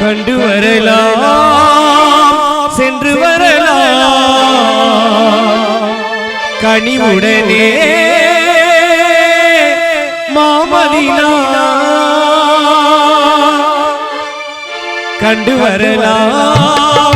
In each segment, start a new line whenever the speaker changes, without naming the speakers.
கண்டு வரலாம். சென்று வரலாம். கனிவுடனே மாமதினா. கண்டு வரலாம்.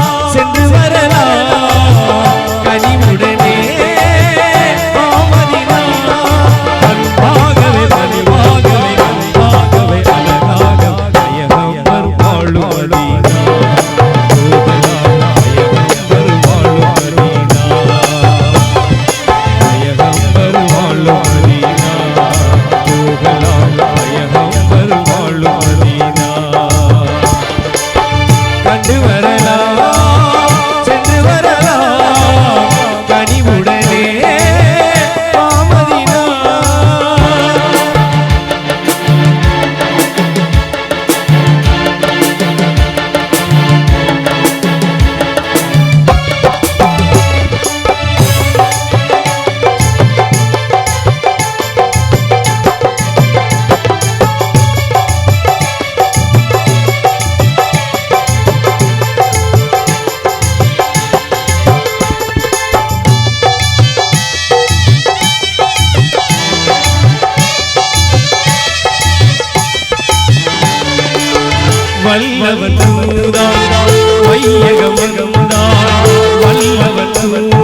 வல்லவன் வல்லவன்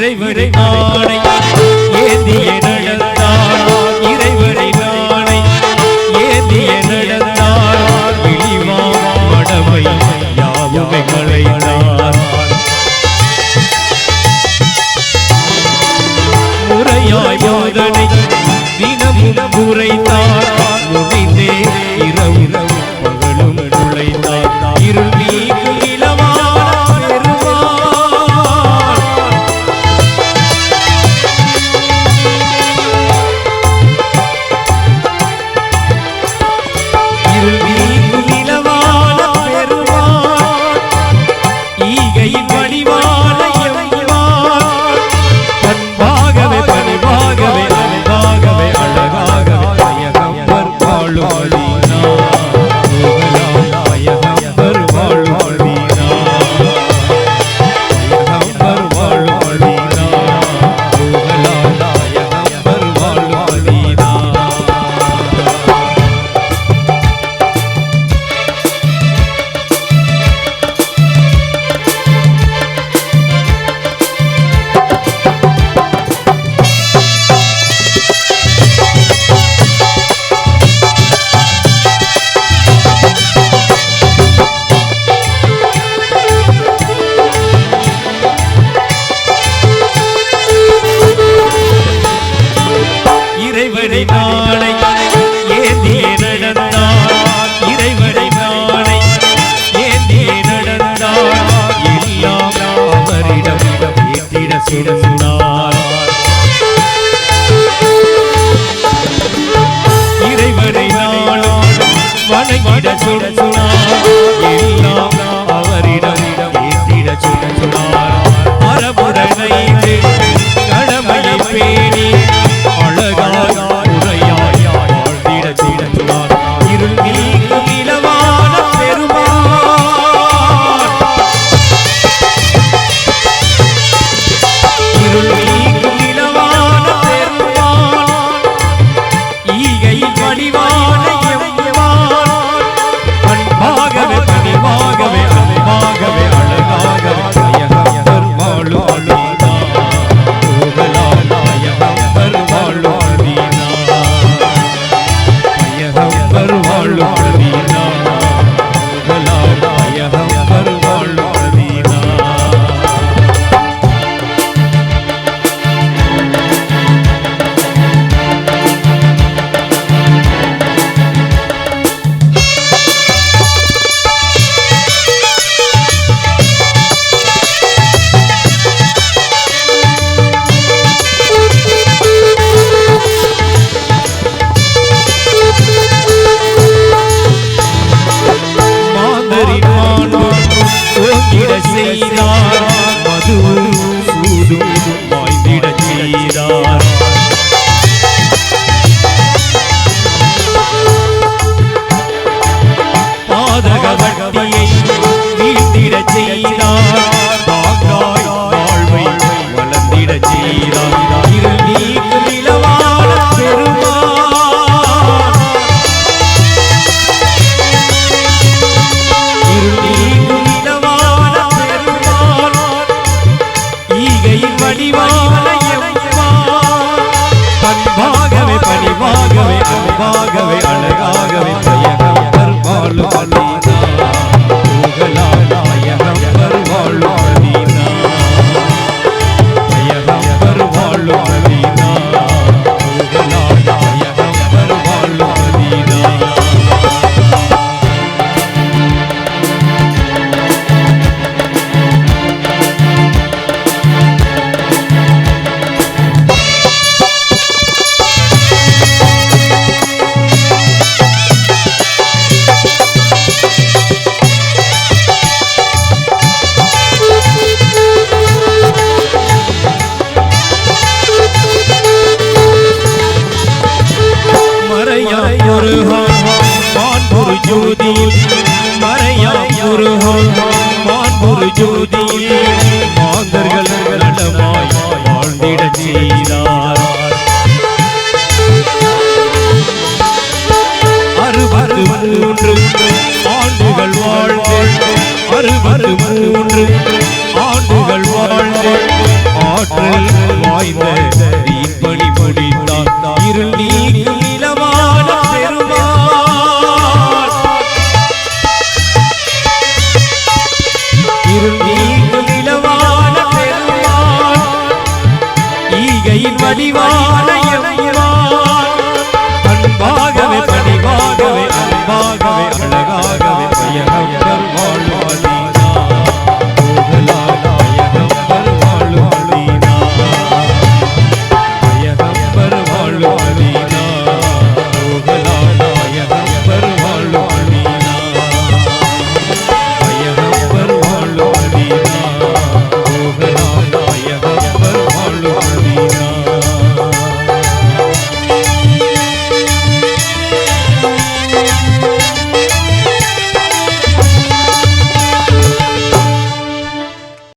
இறைவரை நாணை ஏந்திய நடந்தாள் இறைவரை நாணை ஏந்திய நடந்தாள் விழிவா மடமை யாவுமை மழையார் முறையாய் போதனை தினமும் உரைத்தார் முடிந்தே இரவு இரவு. கிடந்தார். இறைவனை நாளும் வணங்கிட சொல் பாதக